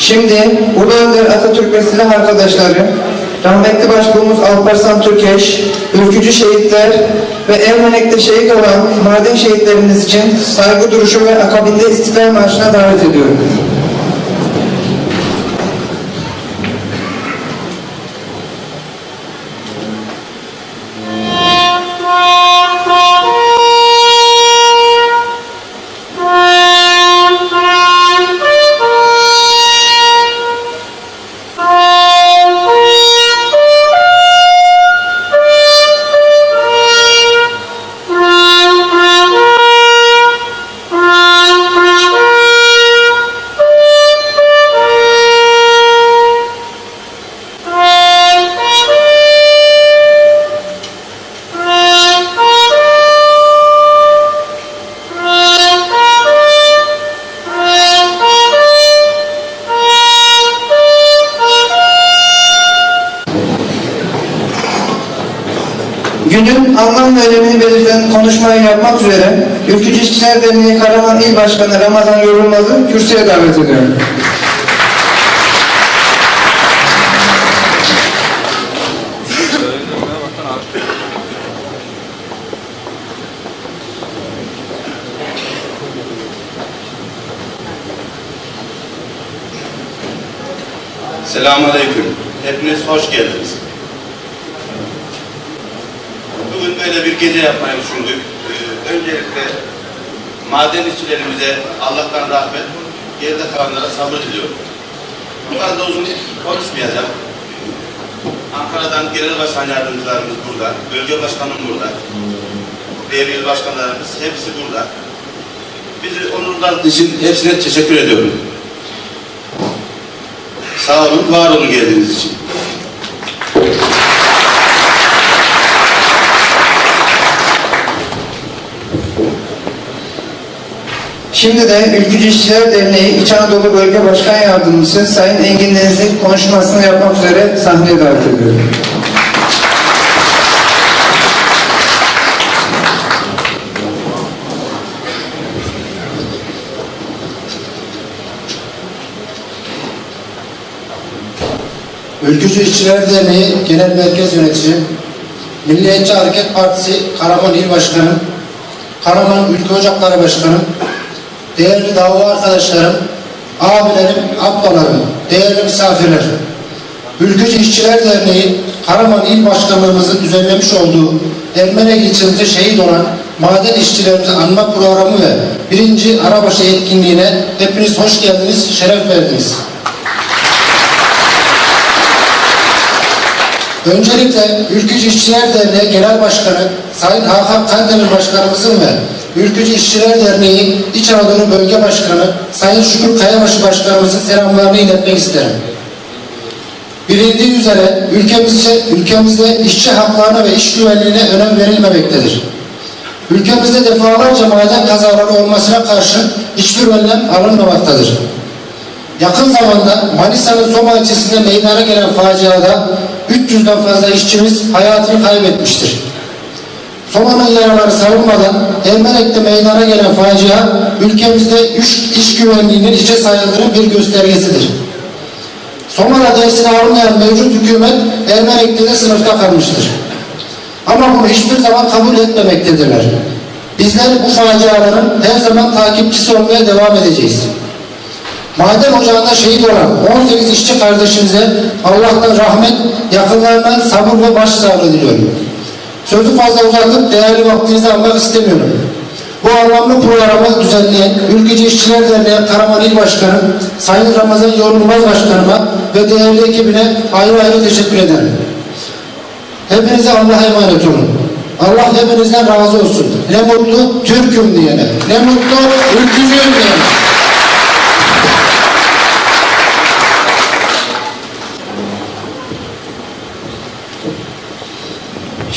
Şimdi Ulu Önder Atatürk ve silah arkadaşları, rahmetli başbuğumuz Alparslan Türkeş, ülkücü şehitler ve Ermenek'te şehit olan maden şehitlerimiz için saygı duruşu ve akabinde İstiklal Marşı'na davet ediyorum. Günün anlam ve önemini belirten konuşmayı yapmak üzere Ülkücü İşçiler Derneği Karaman İl Başkanı Ramazan Yorulmaz'ı kürsüye davet ediyorum. Selamünaleyküm. Hepiniz hoş geldiniz. Böyle bir gece yapmayı düşündük. Ee, öncelikle maden işçilerimize Allah'tan rahmet, geride kalanlara sabır diliyorum. Bu fazla uzun konuşmayacağım. Ankara'dan genel başkan yardımcılarımız burada, bölge başkanım burada, değerli başkanlarımız hepsi burada. Bizi onurlar için hepsine teşekkür ediyorum. Sağ olun, var olun geldiğiniz için. Şimdi de Ülkücü İşçiler Derneği İç Anadolu Bölge Başkan Yardımcısı Sayın Engin Denizli konuşmasını yapmak üzere sahneye davet ediyorum. Ülkücü İşçiler Derneği Genel Merkez Yönetici, Milliyetçi Hareket Partisi Karaman İl Başkanı, Karaman Ülke Ocakları Başkanı, değerli dava arkadaşlarım, abilerim, ablalarım, değerli misafirler. Ülkücü İşçiler Derneği Karaman İl Başkanlığımızın düzenlemiş olduğu Ermenek ilçemizde şehit olan maden işçilerimizi anma programı ve birinci arabaşı etkinliğine hepiniz hoş geldiniz, şeref verdiniz. Öncelikle Ülkücü İşçiler Derneği Genel Başkanı Sayın Hakan Kandemir Başkanımızın ve Ülkücü İşçiler Derneği İç Anadolu Bölge Başkanı Sayın Şükür Kayabaşı Başkanımızın selamlarını iletmek isterim. Bilindiği üzere ülkemizce, ülkemizde işçi haklarına ve iş güvenliğine önem verilmemektedir. Ülkemizde defalarca maden kazaları olmasına karşın hiçbir önlem alınmamaktadır. Yakın zamanda Manisa'nın Soma ilçesinde meydana gelen faciada 300'den fazla işçimiz hayatını kaybetmiştir. Soma'nın yaraları savunmadan Ermenek'te meydana gelen facia ülkemizde iş, iş güvenliğinin hiçe sayıldığının bir göstergesidir. Soma'da dersini almayan mevcut hükümet Ermenek'te de sınıfta kalmıştır. Ama bunu hiçbir zaman kabul etmemektedirler. Bizler bu faciaların her zaman takipçisi olmaya devam edeceğiz. Maden ocağında şehit olan 18 işçi kardeşimize Allah'tan rahmet, yakınlarından sabır ve başsağlığı diliyorum. Sözü fazla uzatıp değerli vaktinizi almak istemiyorum. Bu anlamlı programı düzenleyen Ülkücü İşçiler Derneği Karaman İl Başkanı Sayın Ramazan Yorulmaz Başkanıma ve değerli ekibine ayrı ayrı teşekkür ederim. Hepinize Allah'a emanet olun. Allah hepinizden razı olsun. Ne mutlu Türk'üm diyene. Ne mutlu ülkücüyüm diyene.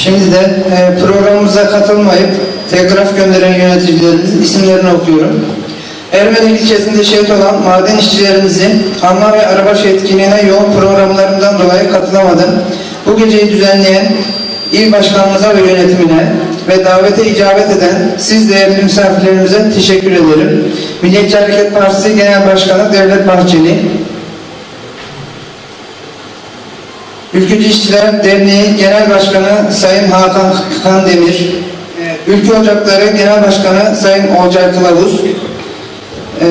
Şimdi de e, programımıza katılmayıp telgraf gönderen yöneticilerimizin isimlerini okuyorum. Ermeni ilçesinde şehit olan maden işçilerimizin anma ve arabaşı etkinliğine yoğun programlarından dolayı katılamadım. Bu geceyi düzenleyen il başkanımıza ve yönetimine ve davete icabet eden siz değerli misafirlerimize teşekkür ederim. Milliyetçi Hareket Partisi Genel Başkanı Devlet Bahçeli, Ülkücü İşçiler Derneği Genel Başkanı Sayın Hakan Kandemir, Ülke Ocakları Genel Başkanı Sayın Olcay Kılavuz, e,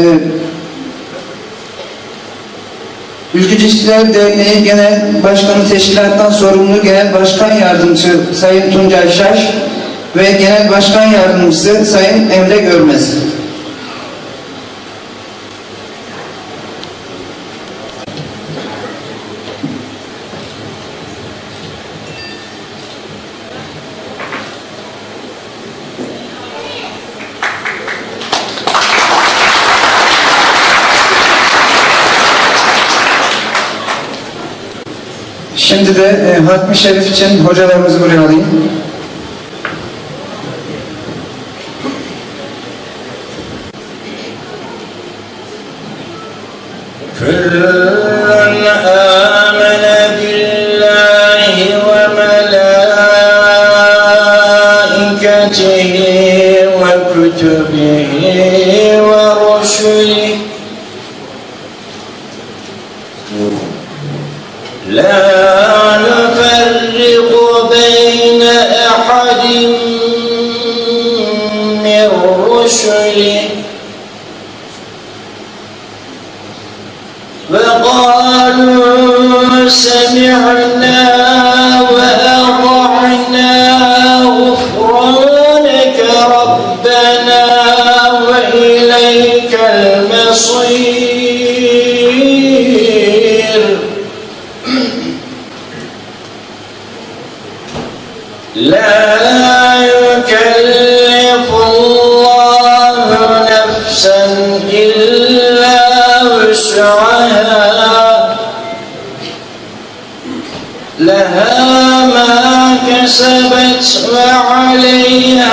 Ülkücü İşçiler Derneği Genel Başkanı Teşkilattan sorumlu Genel Başkan Yardımcısı Sayın Tuncay Şaş ve Genel Başkan Yardımcısı Sayın Emre Görmez. Şimdi de e, Hatmi Şerif için hocalarımızı buraya alayım. Küllün amene billahi ve melâiketihi ve kütübihi وقالوا سمعنا وأطعنا غفرانك ربنا وإليك المصير. لا يكلف لها ما كسبت وعليها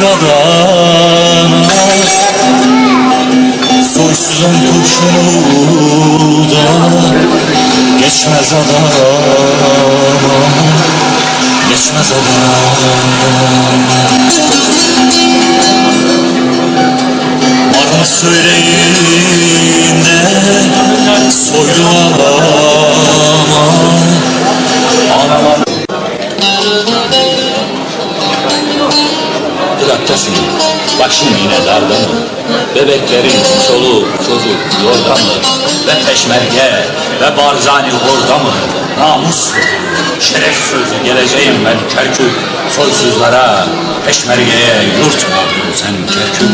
gadana Soysuzun kurşunu da geçmez adama Geçmez adama Var mı söyleyin de soylu Başın yine darda mı? Bebeklerin çoluk çocuk yorda mı? Ve peşmerge ve barzani orada mı? Namus şeref sözü geleceğim ben Kerkük Soysuzlara peşmergeye yurt mu sen Kerkük